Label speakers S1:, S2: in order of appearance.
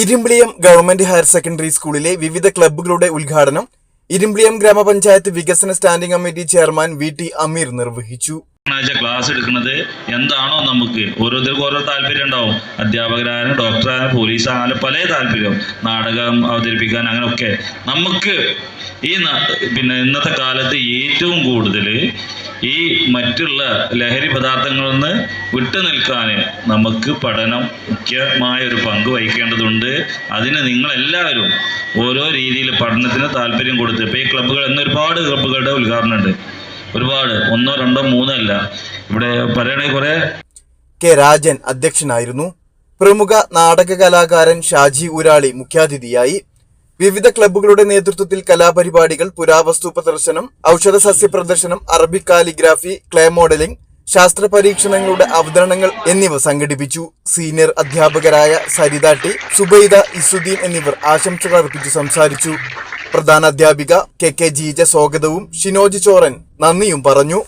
S1: Irimbiliyam government higher secondary സ്കൂളിലെ വിവിധ ക്ലബ്ബുകളുടെ ഉദ്ഘാടനം. ഇരുമ്പിളിയം ഗ്രാമപഞ്ചായത്ത് വികസന standing committee chairman V T Ameer നിർവഹിച്ചു.
S2: ആഴ്ച ക്ലാസ് എടുക്കുന്നത് എന്താണോ നമുക്ക്. ഓരോരുത്തർക്കും ഓരോ താല്പര്യം ഉണ്ടാവും. അധ്യാപകരായാലും ഡോക്ടറായാലും പോലീസായാലും പല താല്പര്യം നാടകം അവതരിപ്പിക്കാൻ അങ്ങനെയൊക്കെ. നമുക്ക് ഈ പിന്നെ ഇന്നത്തെ കാലത്ത് ഏറ്റവും കൂടുതൽ ഈ മറ്റുള്ള ലഹരി പദാർത്ഥങ്ങളിൽ നിന്ന് വിട്ടു നിൽക്കാൻ നമുക്ക് പഠനം മുഖ്യമായ ഒരു പങ്ക് വഹിക്കേണ്ടതുണ്ട്. അതിന് നിങ്ങളെല്ലാവരും ഓരോ രീതിയിൽ പഠനത്തിന് താല്പര്യം കൊടുത്ത് ഇപ്പോൾ ഈ ക്ലബ്ബുകൾ ഇന്ന് ഒരുപാട് ക്ലബ്ബുകളുടെ ഉദ്ഘാടനം ഉണ്ട് ഒരുപാട്. ഒന്നോ രണ്ടോ മൂന്നോ അല്ല. ഇവിടെ പറയണേ കുറെ
S1: കെ രാജൻ അധ്യക്ഷനായിരുന്നു. പ്രമുഖ നാടക കലാകാരൻ ഷാജി ഊരാളി മുഖ്യാതിഥിയായി. വിവിധ ക്ലബ്ബുകളുടെ നേതൃത്വത്തിൽ കലാപരിപാടികൾ പുരാവസ്തു പ്രദർശനം ഔഷധ സസ്യ പ്രദർശനം അറബിക് കാലിഗ്രാഫി ക്ലേ മോഡലിംഗ് ശാസ്ത്ര പരീക്ഷണങ്ങളുടെ അവതരണങ്ങൾ എന്നിവ സംഘടിപ്പിച്ചു. സീനിയർ അധ്യാപകരായ സരിത ടി സുബൈദ ഇസുദ്ദീൻ എന്നിവർ ആശംസകൾ അർപ്പിച്ചു സംസാരിച്ചു. പ്രധാന അധ്യാപിക കെ കെ ജീജ സ്വാഗതവും ഷിനോജ് ചോറൻ നന്ദിയും പറഞ്ഞു